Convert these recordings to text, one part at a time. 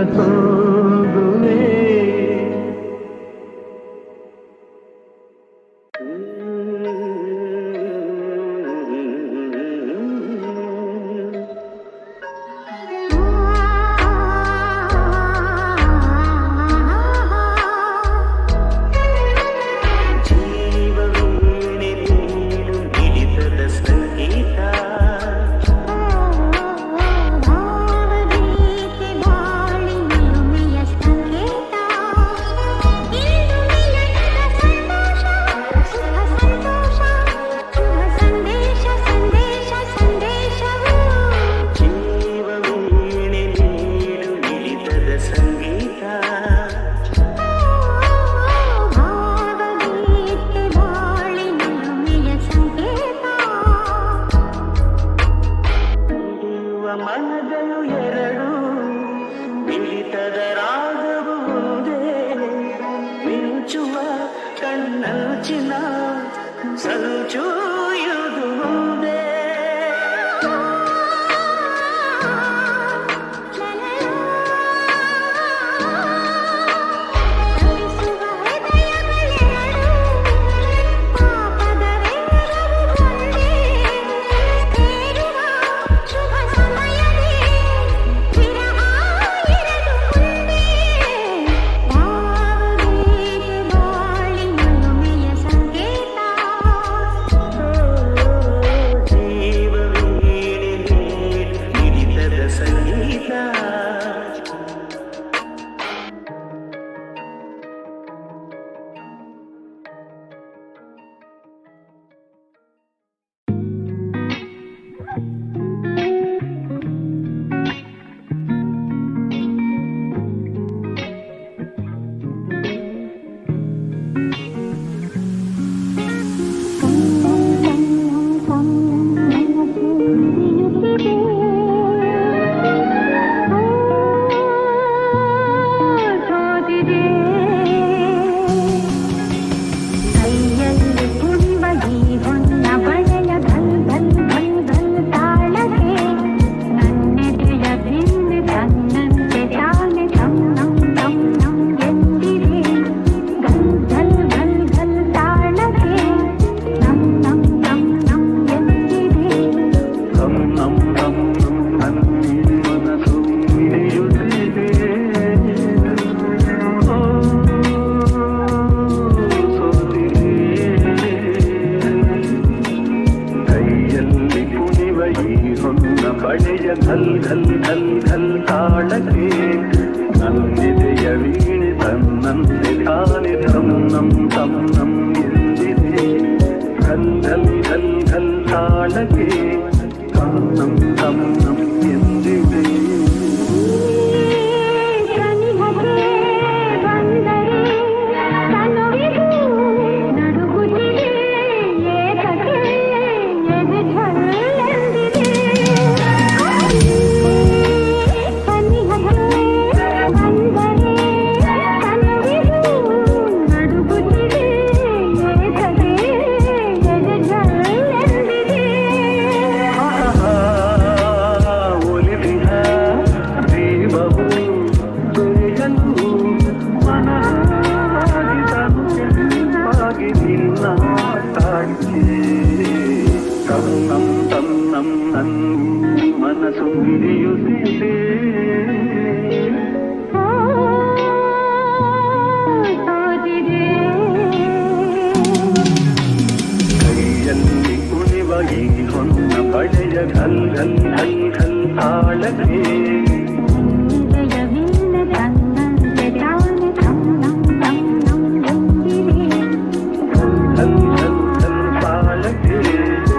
رسول أمثل أمثل طالك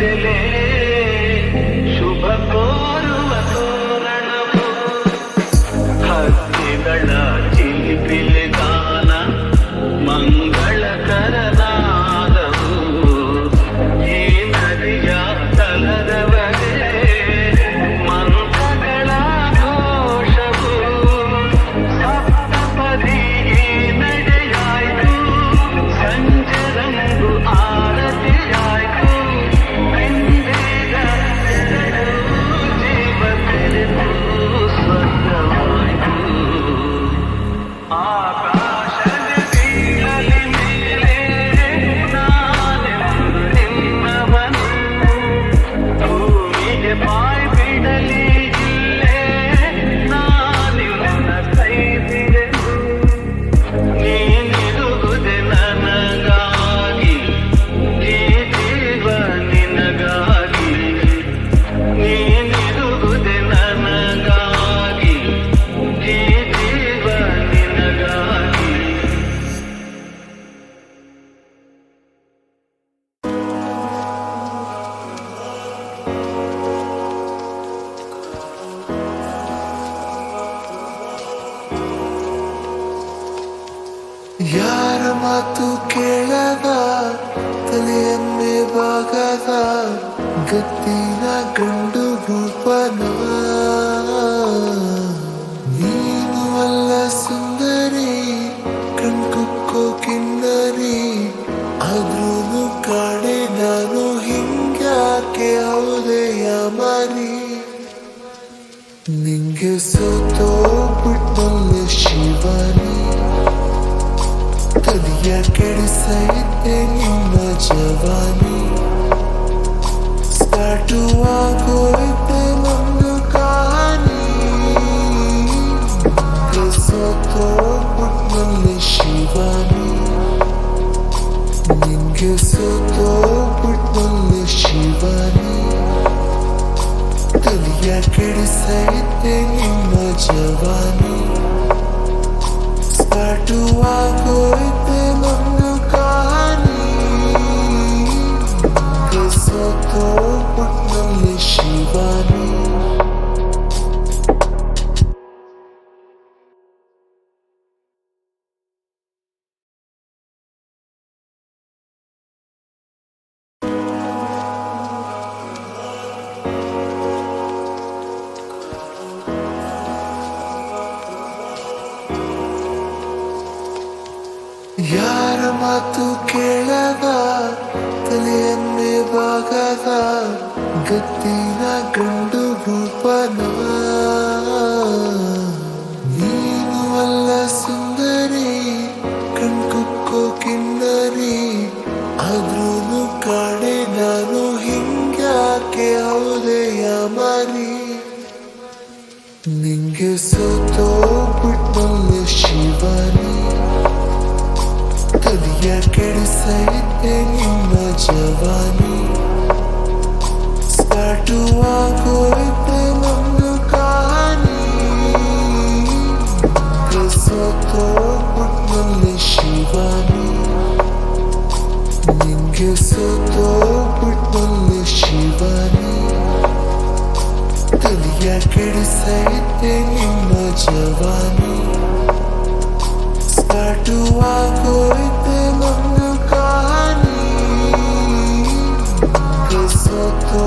दिले கத்தின கண்டு உள்பன സ്വർഗത്തിന കൊണ്ടുപോപ്പന നീനുമല്ല സുന്ദരി കൺകുക്കോ കിന്നരി ಅದ್ರೂ ಕಾಣೆ, ನಾನು ಹಿಂಗ್ಯಾಕೆ ಹೌದೆಯ ಮರಿ? ನಿಂಗೆ ಸೋತೋಗ್ಬಿಟ್ನಲ್ಲ ಶಿವನಿ ತಲೆಯ ಕೆಡಿಸೈತೆ ನಿಮ್ಮ ಜವಾನಿ. দুয়া করতে মন্দ কাহানি কসত পুটমল্লে শিবানী ನಿಂಗೆ ಸುತ್ತೋ ಪುಟ್ಮಲ್ಲಿ ಶಿವಾನಿ ತಲೆಯ ಕೆಡಿಸೈತೆ ನಿಮ್ಮ ಜವಾನಿ ಸ್ಟಾಟು ಆಗೋಯ್ತೆ ನಮ್ಮ ಕಾನಿ ಸುತ್ತೋ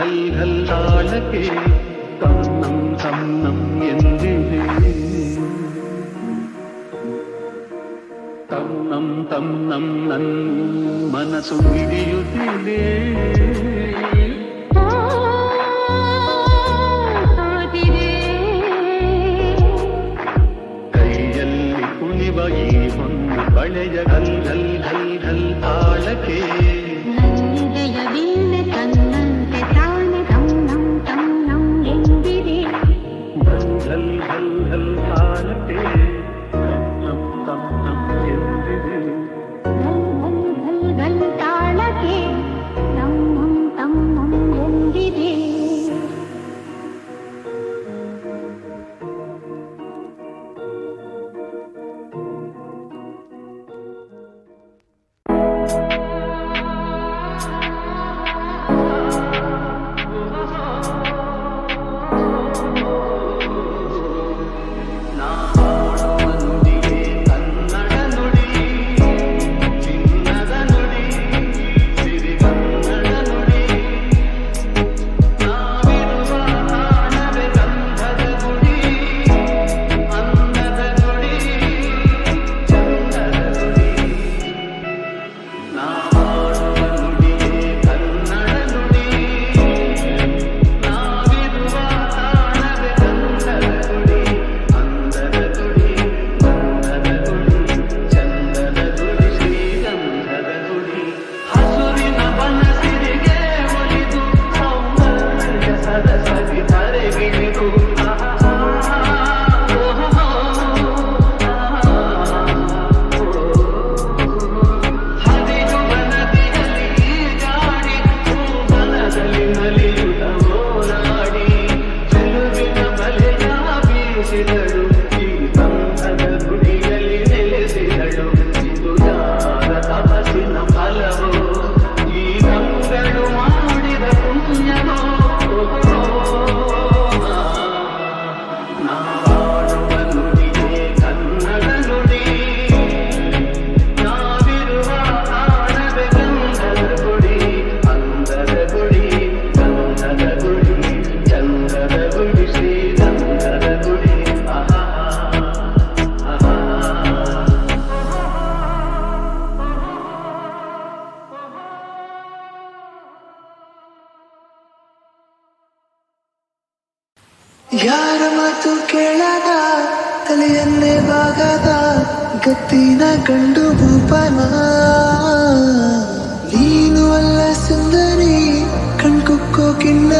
ഹൽഹൽ താഴക്കെ തന്നം തന്നം എന്തിനെ തന്നം തന്നം നന്നു മനസ്സുള്ളിയുതിലേ കൈയല്ലി കുനിവയി ഒന്ന് പഴയ ഹൽ ഹൽ ഹൽ ഹൽ താഴക്കേ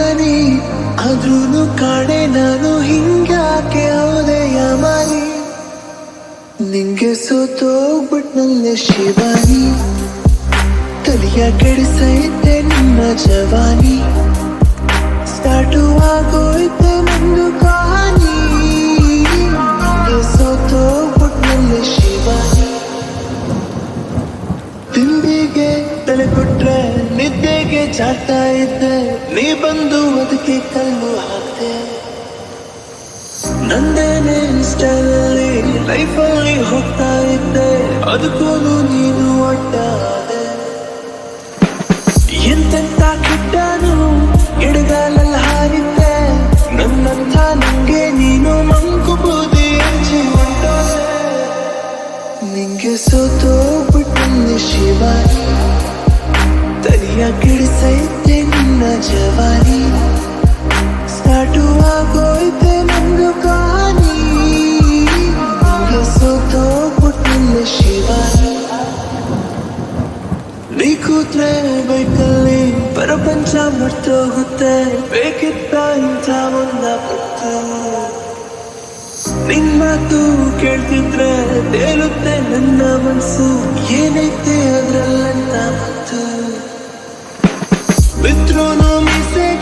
ಕಿನ್ನರಿ ಕಾಡೆ ಕಾಣೆ, ನಾನು ಹಿಂಗ್ಯಾಕೆ ಹೌದೆಯ ಮಾರಿ ನಿಂಗೆ ಸೋತೋಗ್ಬಿಟ್ನಲ್ಲೇ ಶಿವಾನಿ. ತಲೆಯ ಕೆಡಿಸೈತೆ ನಿಮ್ಮ ಜವಾನಿ. ಸ್ಟಾರ್ಟು ಆಗೋಯ್ತೆ ನಂದು ಕಹಾನಿ ತಿಂಡಿಗೆ ತಲೆ ಕೊಟ್ರೆ ನಿದ್ದೆಗೆ ಜಾಡ್ತಾ ಇದ್ದೆ. ನೀ ಬಂದು ಅದಕ್ಕೆ ಕಲ್ಲು ಹಾಕ್ತೆ ನಂದೇನೆ ಸ್ಟೈಲಲ್ಲಿ ಲೈಫಲ್ಲಿ ಹೋಗ್ತಾ ಇದ್ದೆ. ಅದಕ್ಕೂ ನೀನು ಒಟ್ಟಾದೆ ಎಂತೆಂತ ಕಿಟ್ಟನು ಎಡಗಾಲಲ್ಲಿ ಜವಾನಿ ಸ್ಟಾರ್ಟು ಆಗೋಯ್ತೆ ನಂದು ಕಹಾನಿ ಶಿವಾನಿ. ನೀ ಕೂತ್ರೆ ಬೈಕಲ್ಲಿ ಪ್ರಪಂಚ ಮರ್ತೋಗುತ್ತೆ. ಬೇಕಿತ್ತ ಇಂಥ ಒಂದ ಪತ್ತು. ನಿನ್ ಮಾತು ಕೇಳ್ತಿದ್ರೆ ತೇಲುತ್ತೆ ನನ್ನ ಮನಸ್ಸು ಏನೈತೆ ಅದ್ರಲ್ಲಂತ? Trono mi sei